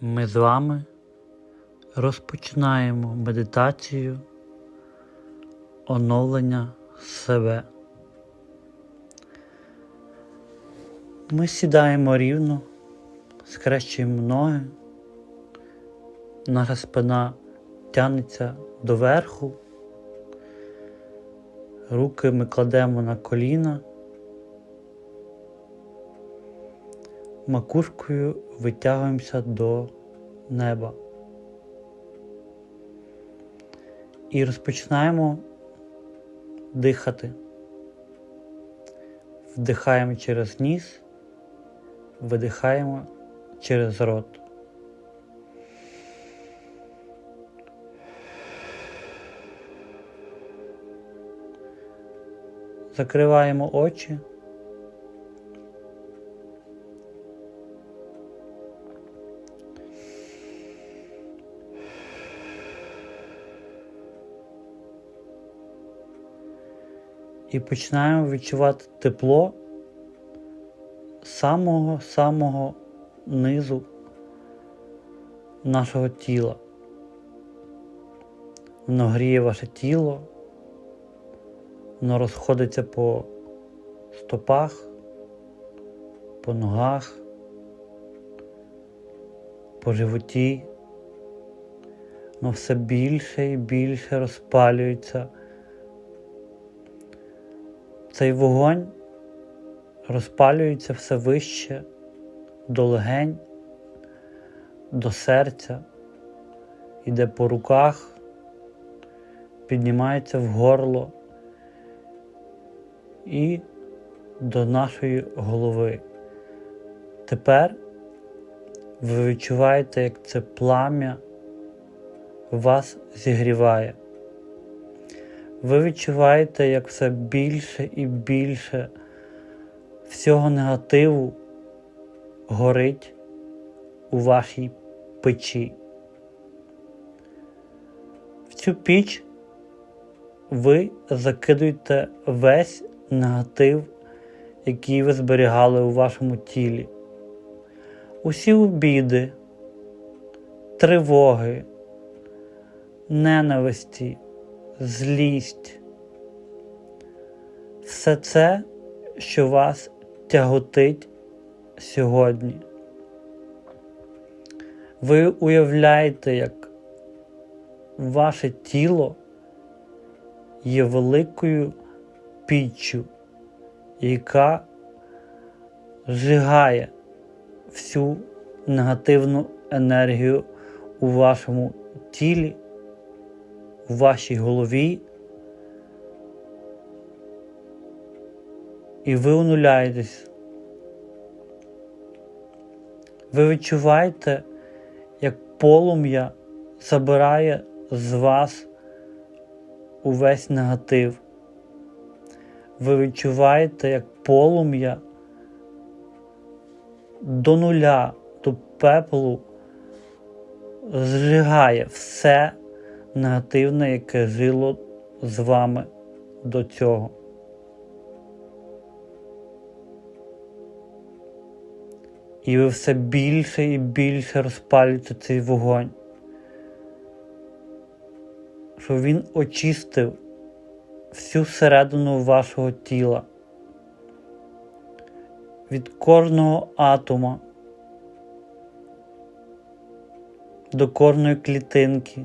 Ми з вами розпочинаємо медитацію оновлення себе. Ми сідаємо рівно, скрещуємо ноги, наша спина тягнеться доверху, руки ми кладемо на коліна. Макушкою витягуємося до неба. І розпочинаємо дихати. Вдихаємо через ніс, видихаємо через рот. Закриваємо очі. І починаємо відчувати тепло самого-самого низу нашого тіла. Воно гріє ваше тіло, воно розходиться по стопах, по ногах, по животі, воно все більше і більше розпалюється. Цей вогонь розпалюється все вище до легень, до серця, іде по руках, піднімається в горло і до нашої голови. Тепер ви відчуваєте, як це плам'я вас зігріває ви відчуваєте, як все більше і більше всього негативу горить у вашій печі. В цю піч ви закидуєте весь негатив, який ви зберігали у вашому тілі. Усі обіди, тривоги, ненависті злість. Все це, що вас тяготить сьогодні. Ви уявляєте, як ваше тіло є великою піччю, яка зжигає всю негативну енергію у вашому тілі у вашій голові, і ви онуляєтесь. Ви відчуваєте, як полум'я забирає з вас увесь негатив. Ви відчуваєте, як полум'я до нуля, до пеплу зжигає все негативне, яке жило з вами до цього. І ви все більше і більше розпалюєте цей вогонь, що він очистив всю середину вашого тіла від кожного атома до кожної клітинки.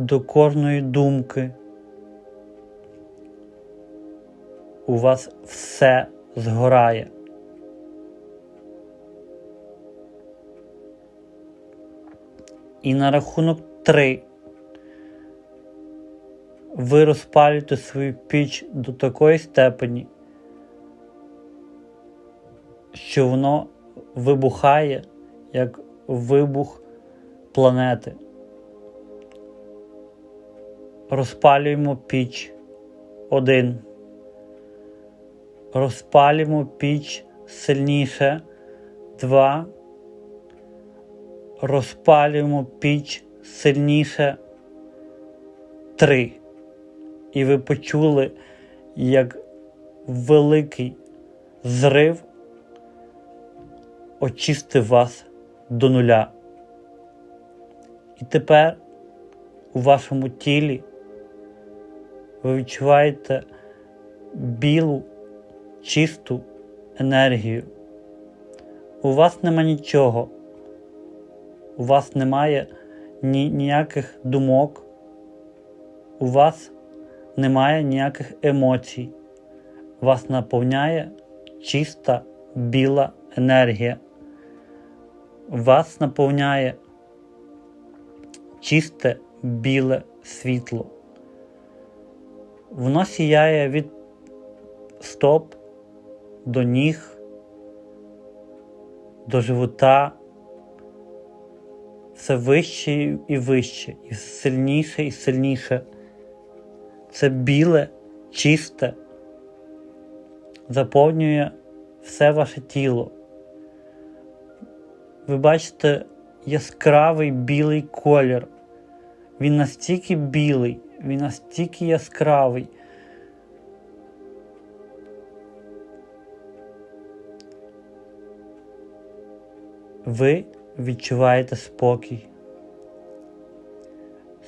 До кожної думки. У вас все згорає. І на рахунок три ви розпалюєте свою піч до такої степені, що воно вибухає як вибух планети розпалюємо піч один. Розпалюємо піч сильніше. Два. Розпалюємо піч сильніше. Три. І ви почули, як великий зрив очистив вас до нуля. І тепер у вашому тілі ви відчуваєте білу, чисту енергію. У вас нема нічого, у вас немає ні, ніяких думок, у вас немає ніяких емоцій. Вас наповняє чиста біла енергія. Вас наповняє чисте біле світло. Воно сіяє від стоп до ніг, до живота, все вище і вище, і сильніше і сильніше. Це біле, чисте, заповнює все ваше тіло. Ви бачите яскравий білий колір. Він настільки білий, він настільки яскравий. Ви відчуваєте спокій.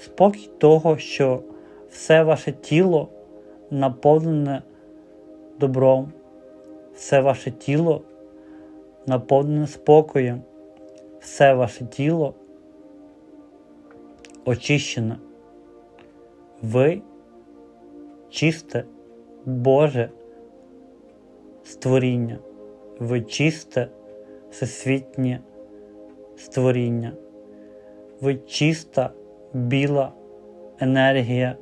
Спокій того, що все ваше тіло наповнене добром, все ваше тіло наповнене спокоєм, все ваше тіло очищене. Ви чисте Боже створіння, ви чисте всесвітнє створіння, ви чиста біла енергія.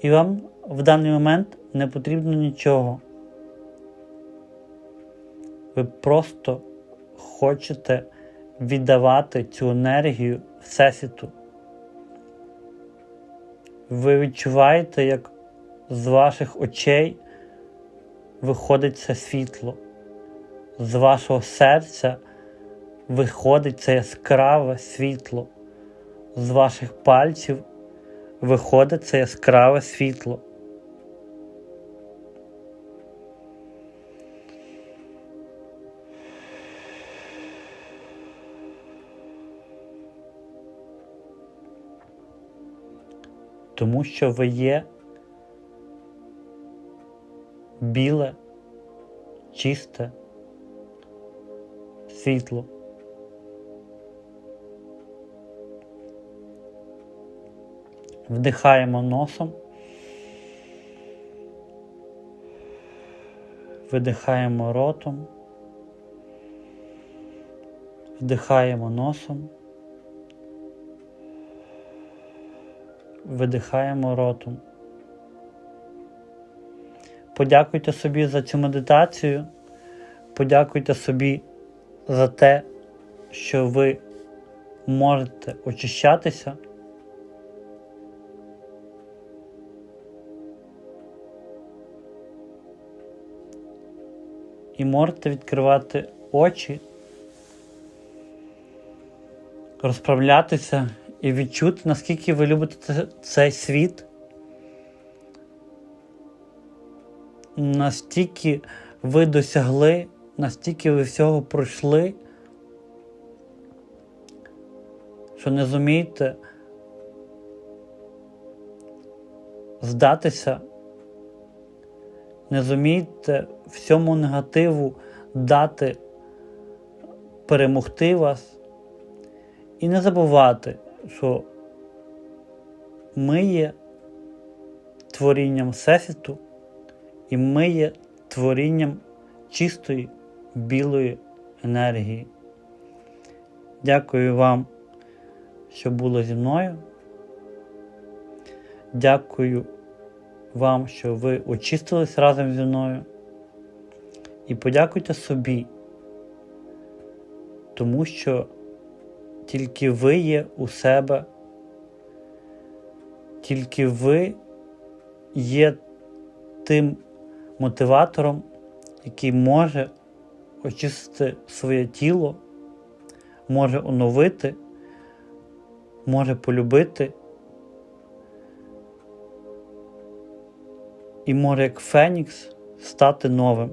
І вам в даний момент не потрібно нічого. Ви просто хочете віддавати цю енергію Всесвіту. Ви відчуваєте, як з ваших очей виходить це світло, з вашого серця виходить це яскраве світло, з ваших пальців виходить це яскраве світло. Тому що ви є біле, чисте світло. Вдихаємо носом, видихаємо ротом, вдихаємо носом, видихаємо ротом. Подякуйте собі за цю медитацію, подякуйте собі за те, що ви можете очищатися. І можете відкривати очі, розправлятися і відчути, наскільки ви любите цей світ, настільки ви досягли, настільки ви всього пройшли, що не зумієте здатися не зумієте всьому негативу дати перемогти вас. І не забувати, що ми є творінням Всесвіту, і ми є творінням чистої білої енергії. Дякую вам, що було зі мною. Дякую вам, що ви очистились разом зі мною. І подякуйте собі, тому що тільки ви є у себе, тільки ви є тим мотиватором, який може очистити своє тіло, може оновити, може полюбити. і може як Фенікс стати новим.